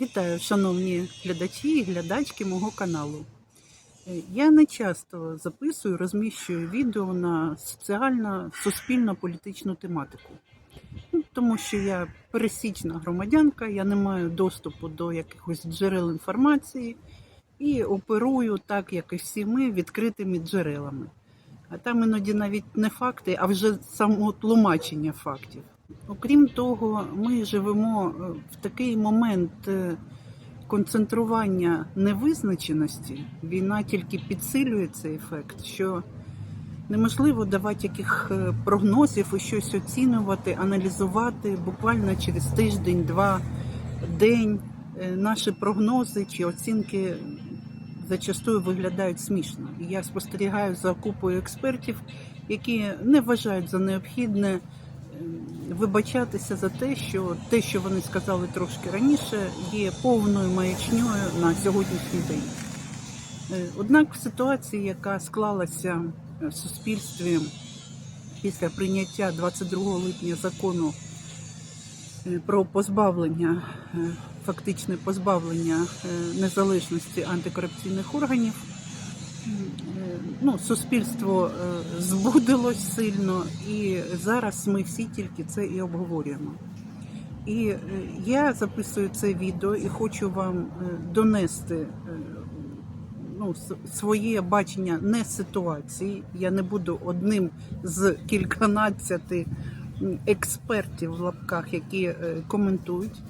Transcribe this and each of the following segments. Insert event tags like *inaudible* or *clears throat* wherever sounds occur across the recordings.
Вітаю, шановні глядачі і глядачки мого каналу. Е, Я не часто записую, розміщую відео на соціально суспільно-політичну тематику. Ну, Тому що я пересічна громадянка, я не маю доступу до якихось джерел інформації і оперую так, як і всі ми, відкритими джерелами. А там іноді навіть не факти, а вже само тлумачення фактів. Окрім того, ми живемо е, в такий момент е, концентрування невизначеності. Війна тільки підсилює цей ефект, що неможливо давати яких е, прогнозів і щось оцінювати, аналізувати буквально через тиждень, два, день. Наші прогнози чи оцінки зачастую виглядають смішно. Я спостерігаю за купою експертів, які не вважають за необхідне вибачатися за те, що те, що вони сказали трошки раніше, є повною маячньою на сьогоднішній день. Е, Однак в ситуації, яка склалася в суспільстві після прийняття 22 липня закону е, про позбавлення, е, фактичне позбавлення незалежності антикорупційних органів, ну, суспільство е, збудилось сильно, і зараз ми всі тільки це і обговорюємо. І е, я записую це відео і хочу вам е, донести ну, своє бачення не ситуації. Я не буду одним з кільканадцяти експертів в лапках, які коментують.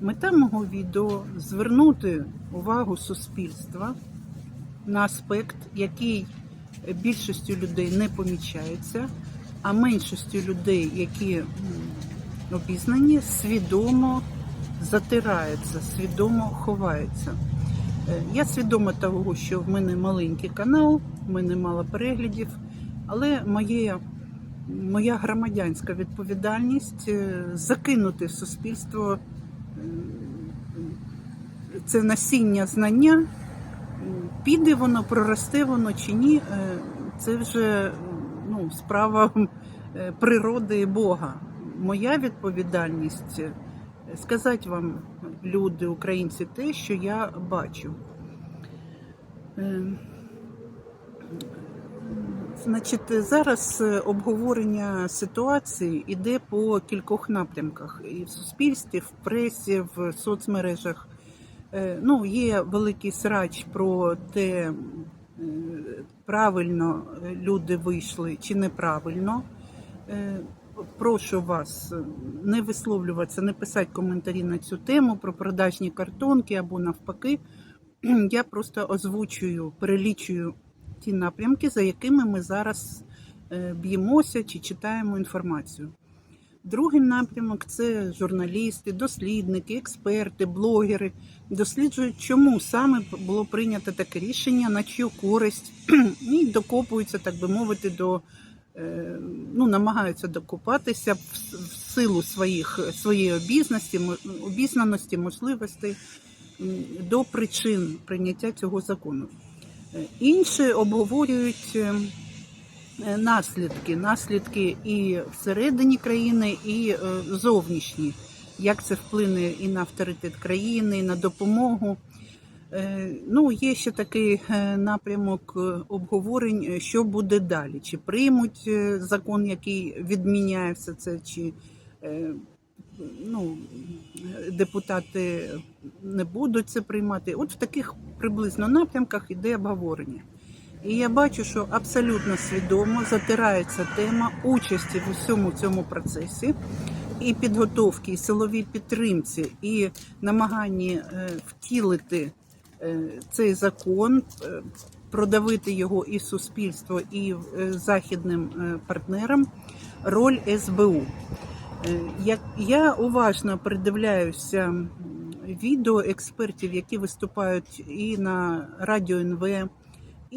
Мета мого відео звернути увагу суспільства на аспект, який більшістю людей не помічається, а меншістю людей, які обізнані, свідомо затирається, свідомо ховається. Е, Я свідома того, що в мене маленький канал, в мене мало переглядів, але моє, моя громадянська відповідальність е, закинути в суспільство е, це насіння знання. Піде воно, проросте воно чи ні, е, це вже ну, справа е, природи і Бога. Моя відповідальність е, сказати вам, люди, українці, те, що я бачу. Значить, зараз обговорення ситуації іде по кількох напрямках: і в суспільстві, в пресі, в соцмережах. Е, Ну, є великий срач про те, е, правильно люди вийшли чи неправильно. Е, Прошу вас не висловлюватися, не писати коментарі на цю тему про продажні картонки або навпаки. *clears throat* Я просто озвучую, перелічую ті напрямки, за якими ми зараз б'ємося чи читаємо інформацію. Другий напрямок це журналісти, дослідники, експерти, блогери. Досліджують, чому саме було прийнято таке рішення, на чию користь, *clears throat* і докопуються, так би мовити, до е, ну, намагаються докопатися в, силу своїх, своєї обізнаності, обізнаності, можливостей до причин прийняття цього закону. Е, Інші обговорюють е, е, наслідки, наслідки і всередині країни, і е, зовнішні. Як це вплине і на авторитет країни, і на допомогу. Е, Ну, є ще такий е, напрямок е, обговорень, е, що буде далі. Чи приймуть е, закон, який відміняє все це, чи е, ну, депутати не будуть це приймати. От в таких приблизно напрямках іде обговорення. І я бачу, що абсолютно свідомо затирається тема участі в усьому цьому процесі і підготовки, і силовій підтримці, і намаганні е, втілити е, цей закон, е, продавити його і суспільство, і західним партнерам роль СБУ. Я уважно придивляюся відео експертів, які виступають і на радіо НВ,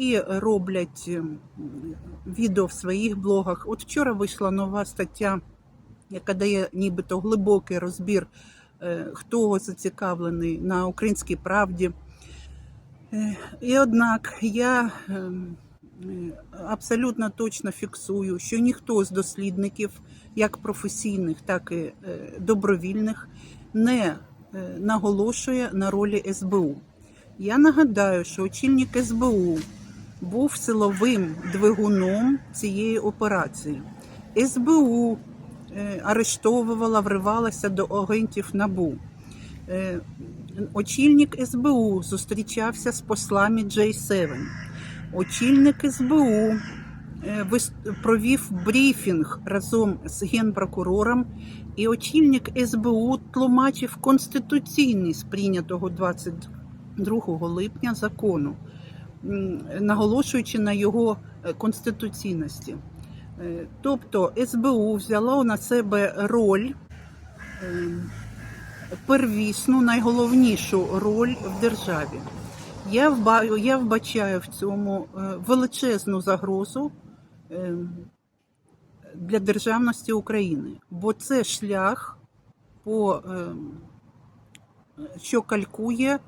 і роблять відео в своїх блогах. От вчора вийшла нова стаття, яка дає нібито глибокий розбір, е, хто зацікавлений на українській правді. Е, І однак я ем, абсолютно точно фіксую, що ніхто з дослідників, як професійних, так і е, добровільних, не наголошує на ролі СБУ. Я нагадаю, що очільник СБУ був силовим двигуном цієї операції. СБУ е, арештовувала, вривалася до агентів НАБУ. Е, Очільник СБУ зустрічався з послами J7. Очільник СБУ е, провів брифінг разом з генпрокурором, і очільник СБУ тлумачив конституційність прийнятого 22 липня закону, наголошуючи на його е, конституційності. Е, Тобто СБУ взяло на себе роль, е, первісну, найголовнішу роль в державі. Я, вбачаю в цьому е, величезну загрозу е, для державності України, бо це шлях, по, е, що калькує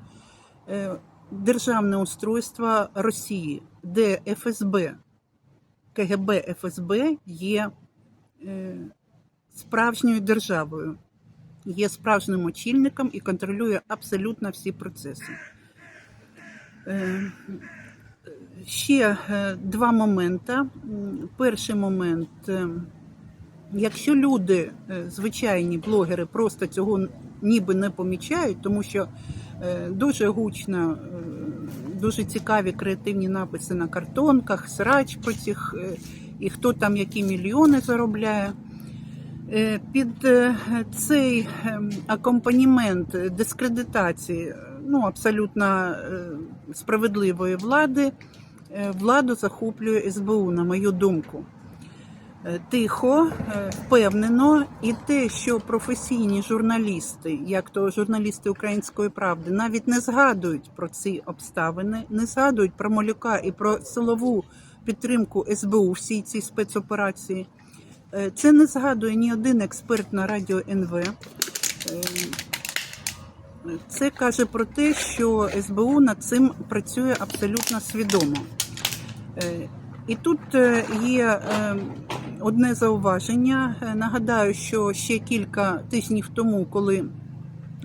державне устройство Росії, де ФСБ, КГБ ФСБ є е, справжньою державою, є справжнім очільником і контролює абсолютно всі процеси. Е, Ще е, два моменти. Перший момент. Якщо люди, звичайні блогери, просто цього ніби не помічають, тому що дуже гучно, е, дуже цікаві креативні написи на картонках, срач про цих, е, і хто там які мільйони заробляє. Е, Під е, цей ем, акомпанімент дискредитації е, ну, абсолютно е, справедливої влади, е, владу захоплює СБУ, на мою думку. Е, Тихо, е, впевнено, і те, що професійні журналісти, як то журналісти Української правди, навіть не згадують про ці обставини, не згадують про Малюка і про силову підтримку СБУ всій цій спецоперації. Е, Це не згадує ні один експерт на радіо НВ. Це каже про те, що СБУ над цим працює абсолютно свідомо. І тут є одне зауваження. Е, Нагадаю, що ще кілька тижнів тому, коли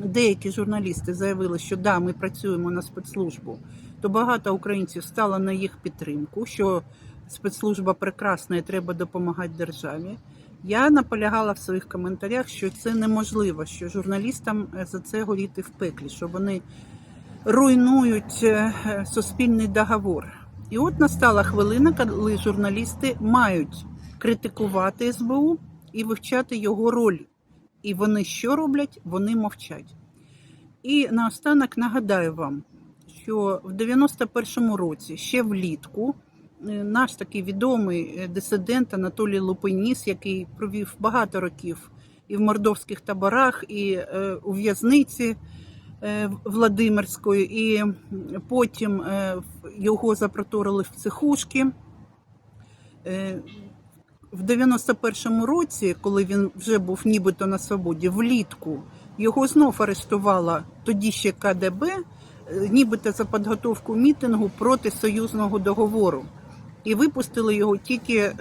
деякі журналісти заявили, що да, ми працюємо на спецслужбу, то багато українців стало на їх підтримку, що спецслужба прекрасна і треба допомагати державі. Я наполягала в своїх коментарях, що це неможливо, що журналістам е, за це горіти в пеклі, що вони руйнують е, суспільний договор. І от настала хвилина, коли журналісти мають критикувати СБУ і вивчати його роль. І вони що роблять? Вони мовчать. І наостанок нагадаю вам, що в 91-му році, ще влітку, е, наш такий відомий е, дисидент Анатолій Лупиніс, який провів багато років і в мордовських таборах, і е, у в'язниці Владимирської, і потім його запроторили в психушки. В 91-му році, коли він вже був нібито на свободі, влітку його знов арештувала тоді ще КДБ, е, нібито за підготовку мітингу проти союзного договору. І випустили його тільки е,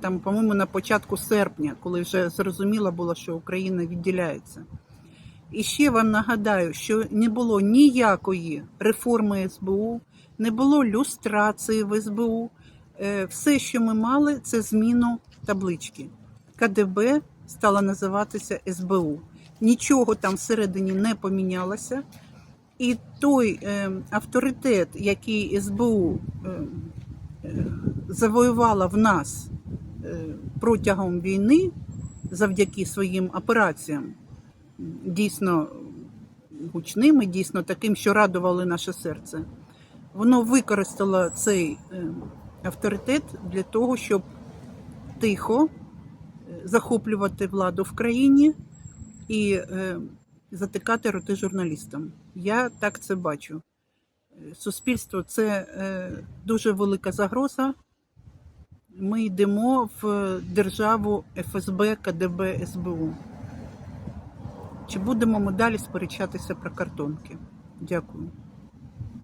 там, по-моєму, на початку серпня, коли вже зрозуміло було, що Україна відділяється. І ще вам нагадаю, що не було ніякої реформи СБУ, не було люстрації в СБУ. Е, Все, що ми мали, це зміну таблички. КДБ стала називатися СБУ. Нічого там всередині не помінялося. І той е, авторитет, який СБУ е, завоювала в нас протягом війни завдяки своїм операціям, дійсно гучним і дійсно таким, що радували наше серце, воно використало цей авторитет для того, щоб тихо е, захоплювати владу в країні і е, затикати роти журналістам. Я так це бачу. Суспільство це е, дуже велика загроза. Ми йдемо в державу ФСБ, КДБ, СБУ. Чи будемо ми далі сперечатися про картонки? Дякую.